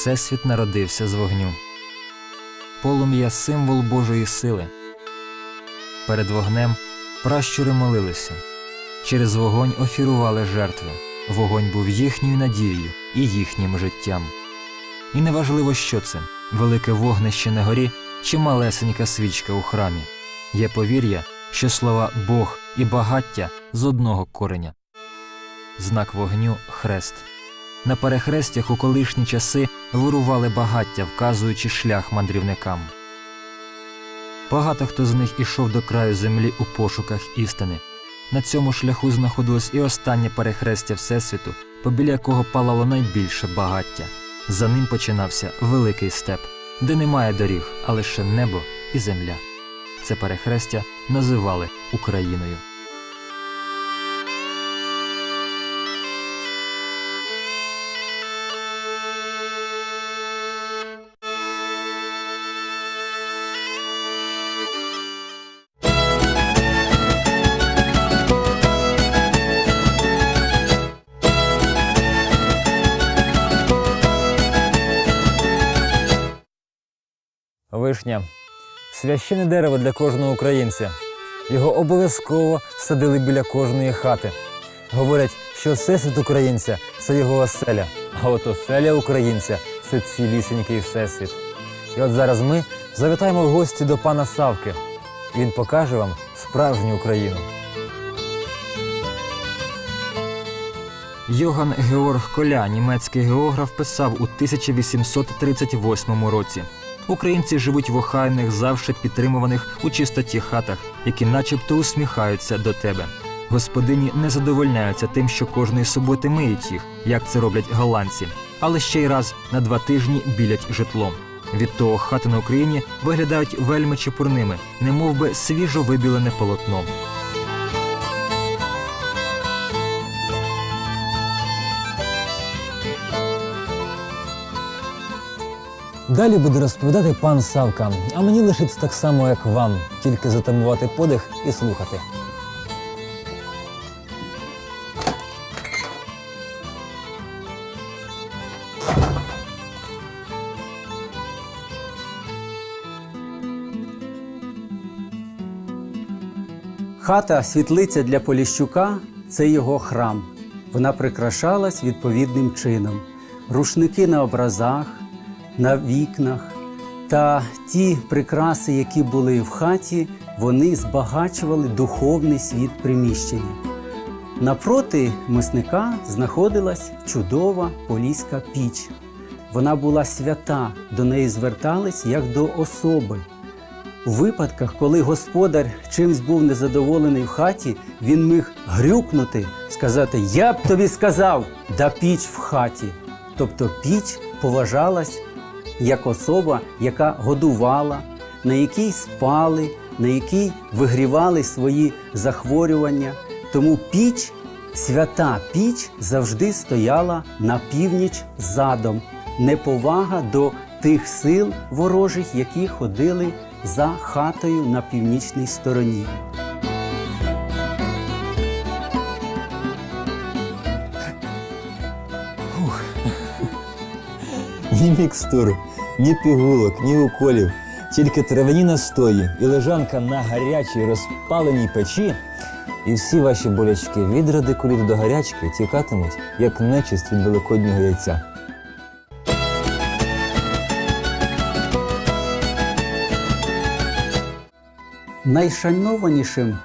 Всесвіт народився з вогню. Полум'я символ Божої сили. Перед вогнем пращури молилися. Через вогонь офірували жертви. Вогонь був їхньою надією і їхнім життям. І неважливо, що це велике вогнище на горі чи малесенька свічка у храмі. Є повір'я, що слова Бог і багаття з одного кореня. Знак вогню хрест. На перехрестях у колишні часи вирували багаття, вказуючи шлях мандрівникам. Багато хто з них ішов до краю землі у пошуках істини. На цьому шляху знаходилось і останнє перехрестя Всесвіту, побіля якого палало найбільше багаття. За ним починався великий степ, де немає доріг, а лише небо і земля. Це перехрестя називали Україною. Священне дерево для кожного українця. Його обов'язково садили біля кожної хати. Говорять, що всесвіт українця це його оселя, а от оселя українця це цілісінький всесвіт. І от зараз ми завітаємо в гості до пана Савки. Він покаже вам справжню Україну. Йоган Георг Коля, німецький географ, писав у 1838 році. Українці живуть в охайних, завжди підтримуваних у чистоті хатах, які начебто усміхаються до тебе. Господині не задовольняються тим, що кожної суботи миють їх, як це роблять голландці, але ще й раз на два тижні білять житлом. Від того хати на Україні виглядають вельми чепурними, немов би свіжо вибілене полотно. Далі буде розповідати пан Савка, а мені лишиться так само, як вам, тільки затамувати подих і слухати. Хата світлиця для Поліщука це його храм. Вона прикрашалась відповідним чином. Рушники на образах, на вікнах та ті прикраси, які були в хаті, вони збагачували духовний світ приміщення. Напроти мисника знаходилась чудова поліська піч. Вона була свята, до неї звертались як до особи. У випадках, коли господар чимсь був незадоволений в хаті, він міг грюкнути, сказати Я б тобі сказав, да піч в хаті. Тобто піч поважалась як особа, яка годувала, на якій спали, на якій вигрівали свої захворювання. Тому піч, свята піч завжди стояла на північ задом, неповага до тих сил ворожих, які ходили за хатою на північній стороні. Ні мікстур, ні пігулок, ні уколів, тільки травяні настої і лежанка на гарячій розпаленій печі, і всі ваші болячки від радикуліту до гарячки тікатимуть, як нечисть від великоднього яйця. Найшанованішим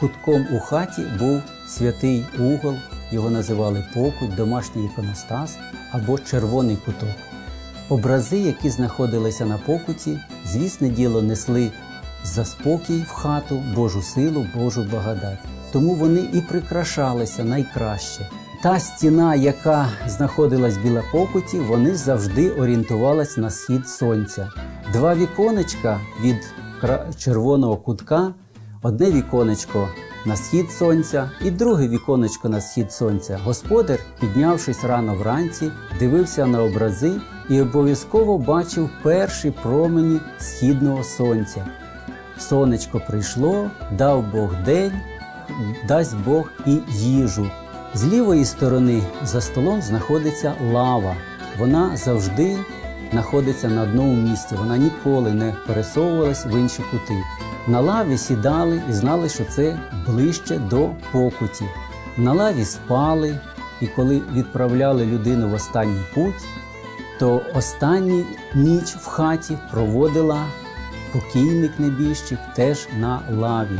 кутком у хаті був святий угол, його називали покуть, домашній іконостас або червоний куток. Образи, які знаходилися на покуті, звісне діло несли за спокій в хату, Божу силу, Божу благодать. Тому вони і прикрашалися найкраще. Та стіна, яка знаходилась біля покуті, вони завжди орієнтувалась на схід сонця. Два віконечка від червоного кутка, одне віконечко на схід сонця і друге віконечко на схід сонця. Господар, піднявшись рано вранці, дивився на образи і обов'язково бачив перші промені східного сонця. Сонечко прийшло, дав Бог день, дасть Бог і їжу. З лівої сторони за столом знаходиться лава. вона завжди знаходиться на одному місці. Вона ніколи не пересовувалась в інші кути. На лаві сідали і знали, що це ближче до покуті. На лаві спали, і коли відправляли людину в останній путь, то останню ніч в хаті проводила покійник небіжчик теж на лаві.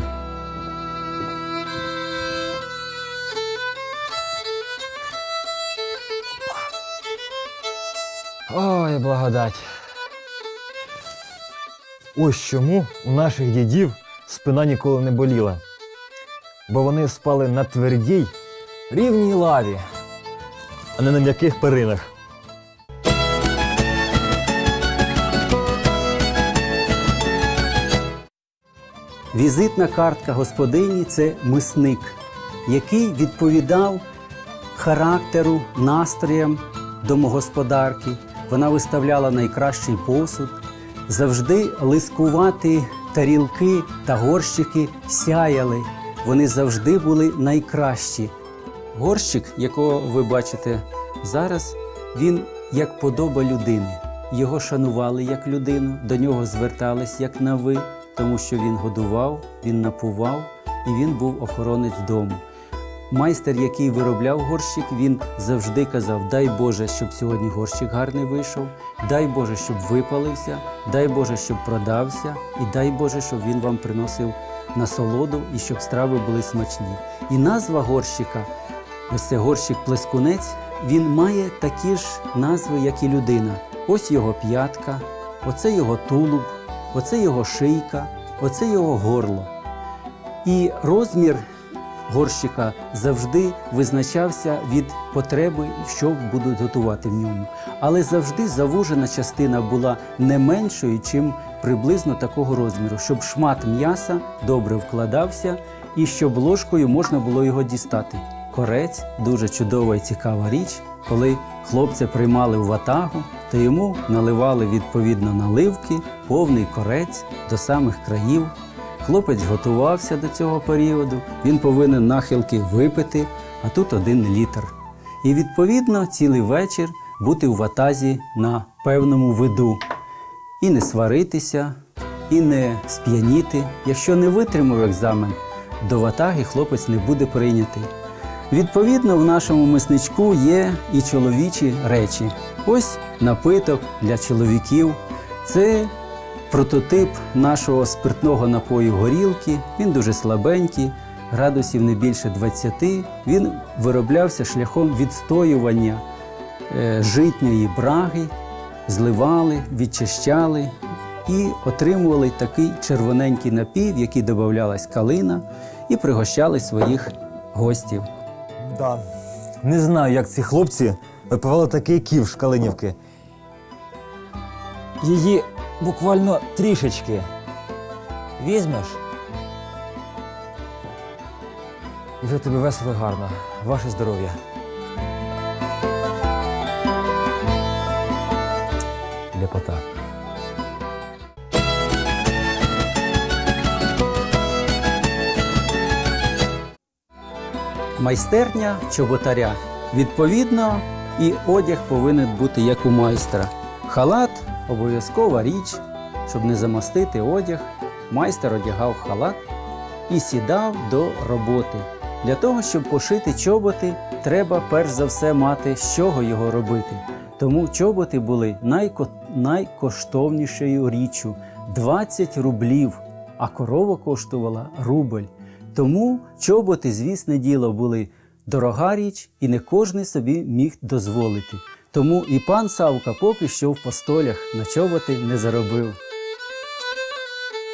Ой, благодать. Ось чому у наших дідів спина ніколи не боліла. Бо вони спали на твердій, рівній лаві, а не на м'яких перинах. Візитна картка господині це мисник, який відповідав характеру, настроям домогосподарки. Вона виставляла найкращий посуд, завжди лискуваті тарілки та горщики сяяли. Вони завжди були найкращі. Горщик, якого ви бачите зараз, він як подоба людини. Його шанували як людину, до нього звертались як на ви, тому що він годував, він напував і він був охоронець дому. Майстер, який виробляв горщик, він завжди казав: Дай Боже, щоб сьогодні горщик гарний вийшов, дай Боже, щоб випалився, дай Боже, щоб продався, і дай Боже, щоб він вам приносив насолоду і щоб страви були смачні. І назва горщика, ось це горщик плескунець, він має такі ж назви, як і людина. Ось його п'ятка, оце його тулуб, оце його шийка, оце його горло. І розмір горщика завжди визначався від потреби, що будуть готувати в ньому. Але завжди завужена частина була не меншою, чим приблизно такого розміру, щоб шмат м'яса добре вкладався і щоб ложкою можна було його дістати. Корець дуже чудова і цікава річ. Коли хлопця приймали в ватагу, то йому наливали відповідно наливки, повний корець до самих країв. Хлопець готувався до цього періоду, він повинен нахилки випити, а тут один літр. І відповідно цілий вечір бути у ватазі на певному виду. І не сваритися, і не сп'яніти. Якщо не витримав екзамен, до ватаги хлопець не буде прийнятий. Відповідно, в нашому мисничку є і чоловічі речі. Ось напиток для чоловіків. Це прототип нашого спиртного напою горілки. Він дуже слабенький, градусів не більше 20. Він вироблявся шляхом відстоювання е, житньої браги, зливали, відчищали і отримували такий червоненький напій, в який додавалась калина, і пригощали своїх гостів. Да. Не знаю, як ці хлопці випивали такий ківш Калинівки. Її буквально трішечки. Візьмеш? І вже тобі весело гарно. Ваше здоров'я. Ляпота. Майстерня чоботаря. Відповідно, і одяг повинен бути як у майстра. Халат обов'язкова річ, щоб не замастити одяг. Майстер одягав халат і сідав до роботи. Для того, щоб пошити чоботи, треба перш за все мати з чого його робити. Тому чоботи були найко... найкоштовнішою річчю 20 рублів, а корова коштувала рубль. Тому чоботи, звісне діло, були дорога річ, і не кожен собі міг дозволити. Тому і пан Савка поки що в постолях на чоботи не заробив.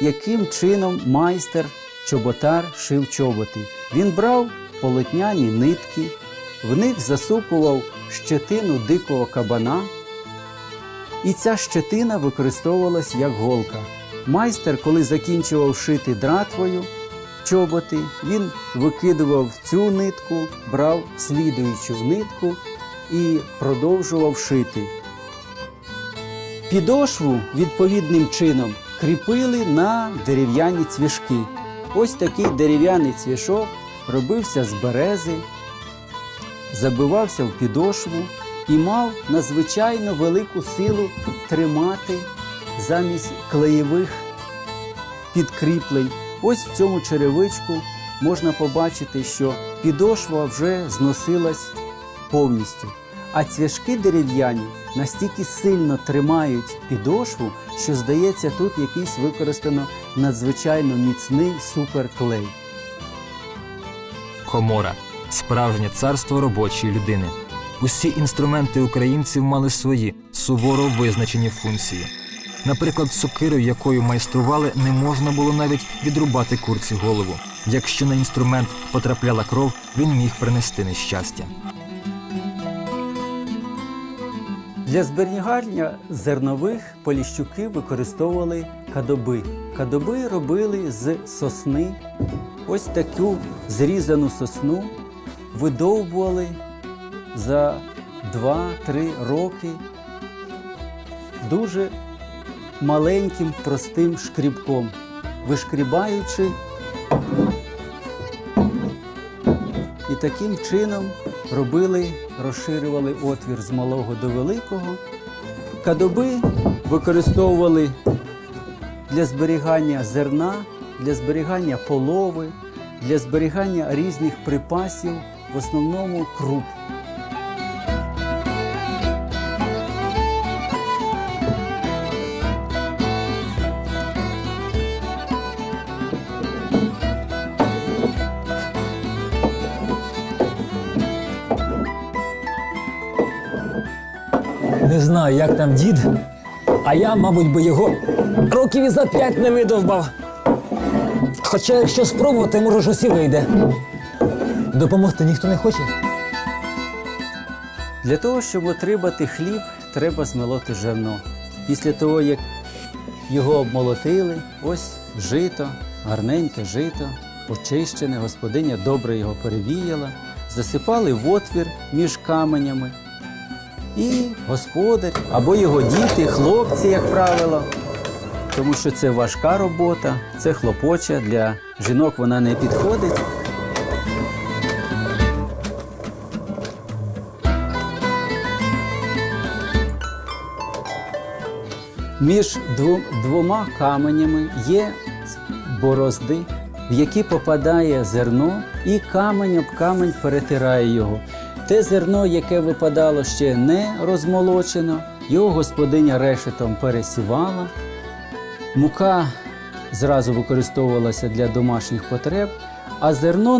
Яким чином майстер чоботар шив чоботи? Він брав полотняні нитки, в них засупував щетину дикого кабана, і ця щетина використовувалась як голка. Майстер, коли закінчував шити дратвою чоботи, він викидував цю нитку, брав слідуючу нитку і продовжував шити. Підошву відповідним чином кріпили на дерев'яні цвішки. Ось такий дерев'яний цвішок робився з берези, забивався в підошву і мав надзвичайно велику силу тримати замість клеєвих підкріплень. Ось в цьому черевичку можна побачити, що підошва вже зносилась повністю. А цвяшки дерев'яні настільки сильно тримають підошву, що здається, тут якийсь використано надзвичайно міцний суперклей. Комора справжнє царство робочої людини. Усі інструменти українців мали свої суворо визначені функції. Наприклад, сокирою, якою майстрували, не можна було навіть відрубати курці голову. Якщо на інструмент потрапляла кров, він міг принести нещастя. Для зберігання зернових поліщуки використовували кадоби. Кадоби робили з сосни. Ось таку зрізану сосну видовбували за 2-3 роки дуже маленьким простим шкрібком, вишкрібаючи і таким чином робили, розширювали отвір з малого до великого. Кадоби використовували для зберігання зерна, для зберігання полови, для зберігання різних припасів, в основному круп. Не знаю, як там дід, а я, мабуть, би його років і за п'ять не видовбав. Хоча, якщо спробувати, може, ж усі вийде. Допомогти ніхто не хоче. Для того, щоб отримати хліб, треба змолоти жерно. Після того, як його обмолотили, ось жито, гарненьке жито, очищене, господиня добре його перевіяла, засипали в отвір між каменями. І господар або його діти, хлопці, як правило, тому що це важка робота, це хлопоча, для жінок вона не підходить. Між двома каменями є борозди, в які попадає зерно, і камень об камень перетирає його. Те зерно, яке випадало ще не розмолочено, його господиня решетом пересівала. Мука зразу використовувалася для домашніх потреб, а зерно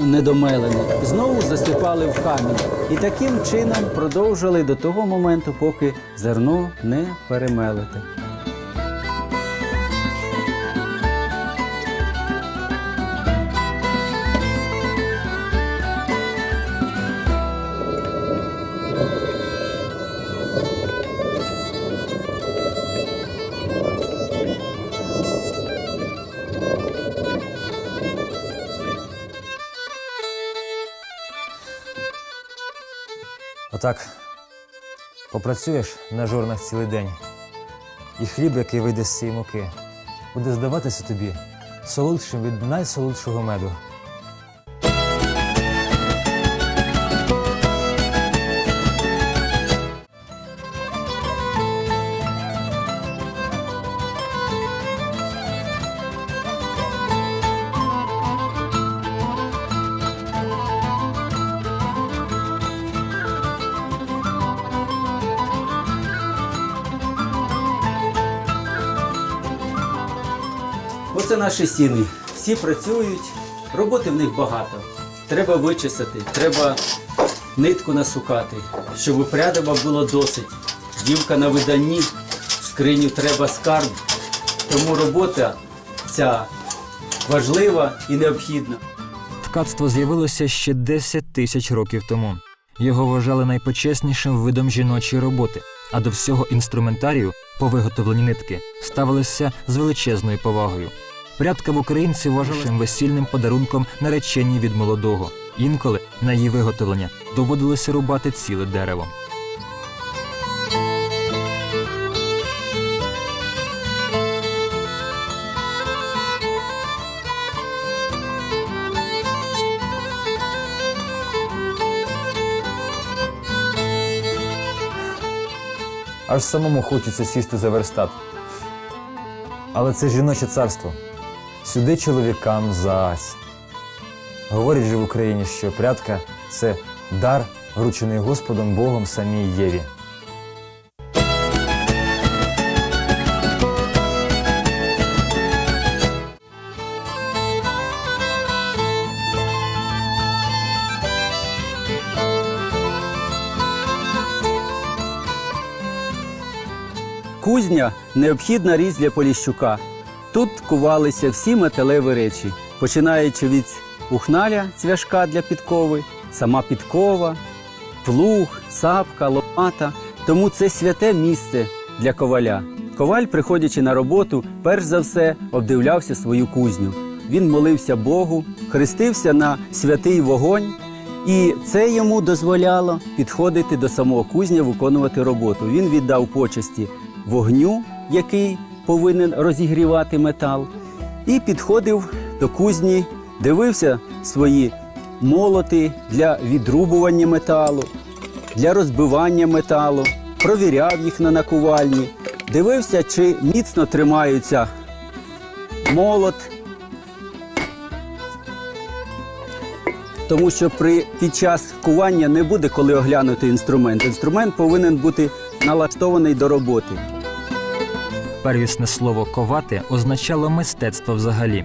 недомелене знову засипали в камінь. І таким чином продовжили до того моменту, поки зерно не перемелите. Отак попрацюєш на жорнах цілий день, і хліб, який вийде з цієї муки, буде здаватися тобі солодшим від найсолодшого меду. Оце наші сіни. Всі працюють, роботи в них багато. Треба вичесати, треба нитку насукати, щоб упрядова було досить. Дівка на виданні, скриню треба скарб. Тому робота ця важлива і необхідна. Ткацтво з'явилося ще 10 тисяч років тому. Його вважали найпочеснішим видом жіночої роботи, а до всього інструментарію по виготовленні нитки ставилися з величезною повагою. Прядка в українців вважалася весільним подарунком нареченій від молодого. Інколи на її виготовлення доводилося рубати ціле дерево. аж самому хочеться сісти за верстат. Але це жіноче царство. Сюди чоловікам зась. Говорять же в Україні, що прядка це дар, вручений Господом Богом самій Єві. Кузня необхідна річ для Поліщука. Тут кувалися всі металеві речі, починаючи від ухналя цвяшка для підкови, сама підкова, плуг, сапка, лопата. Тому це святе місце для коваля. Коваль, приходячи на роботу, перш за все обдивлявся свою кузню. Він молився Богу, хрестився на святий вогонь, і це йому дозволяло підходити до самого кузня, виконувати роботу. Він віддав почесті вогню, який повинен розігрівати метал, і підходив до кузні, дивився свої молоти для відрубування металу, для розбивання металу, провіряв їх на накувальні, дивився, чи міцно тримаються молот. Тому що при під час кування не буде коли оглянути інструмент. Інструмент повинен бути налаштований до роботи. Первісне слово ковати означало мистецтво взагалі.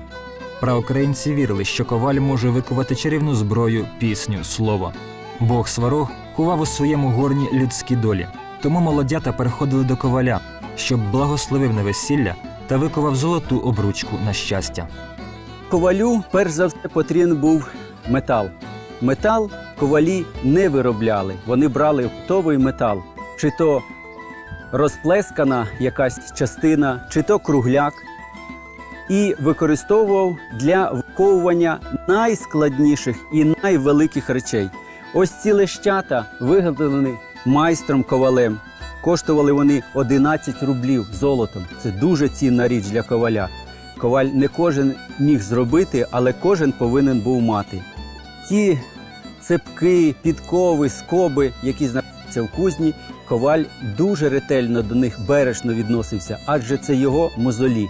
Праукраїнці вірили, що коваль може викувати чарівну зброю, пісню, слово. Бог сварог кував у своєму горні людські долі. Тому молодята переходили до коваля, щоб благословив на весілля та викував золоту обручку на щастя. Ковалю, перш за все, потрібен був метал. Метал ковалі не виробляли. Вони брали готовий метал, чи то розплескана якась частина, чи то кругляк, і використовував для виковування найскладніших і найвеликих речей. Ось ці лещата виготовлені майстром ковалем. Коштували вони 11 рублів золотом. Це дуже цінна річ для коваля. Коваль не кожен міг зробити, але кожен повинен був мати. Ці цепки, підкови, скоби, які знаходяться в кузні, коваль дуже ретельно до них бережно відносився, адже це його мозолі.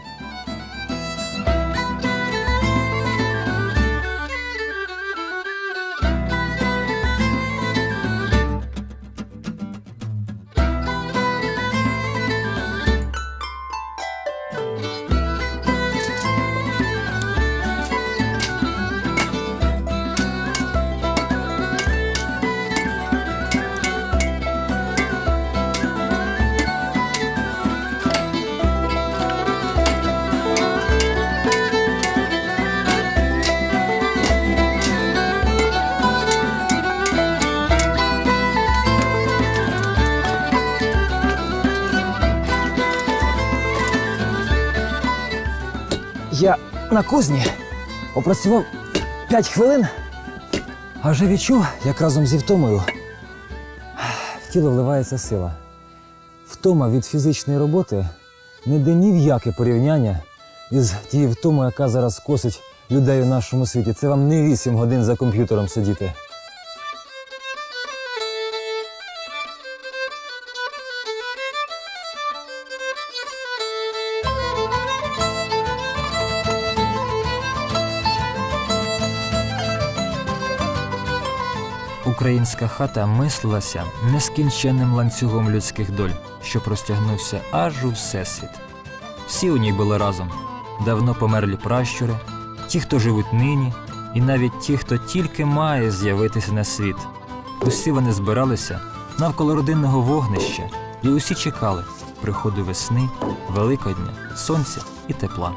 На кузні попрацював 5 хвилин, а вже відчув, як разом зі втомою в тіло вливається сила. Втома від фізичної роботи не де ні в яке порівняння із тією втомою, яка зараз косить людей у нашому світі. Це вам не 8 годин за комп'ютером сидіти. Українська хата мислилася нескінченним ланцюгом людських доль, що простягнувся аж у всесвіт. Всі у ній були разом. Давно померлі пращури, ті, хто живуть нині, і навіть ті, хто тільки має з'явитися на світ. Усі вони збиралися навколо родинного вогнища, і усі чекали приходу весни, Великодня, сонця і тепла.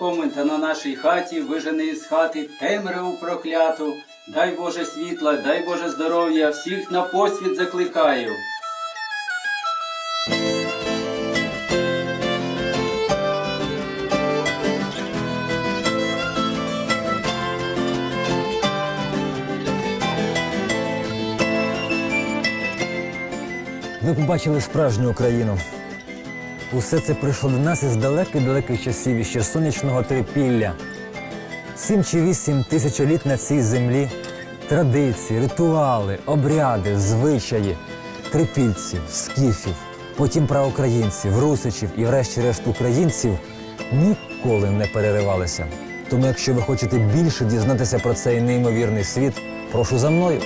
такому на нашій хаті, вижене із хати темряву прокляту. Дай Боже світла, дай Боже здоров'я, всіх на посвіт закликаю. Ви побачили справжню Україну. Усе це прийшло до нас із далеких-далеких часів, іще сонячного трипілля. Сім чи вісім тисячоліт на цій землі традиції, ритуали, обряди, звичаї, трипільців, скіфів, потім праукраїнців, русичів і врешті-решт українців ніколи не переривалися. Тому, якщо ви хочете більше дізнатися про цей неймовірний світ, прошу за мною.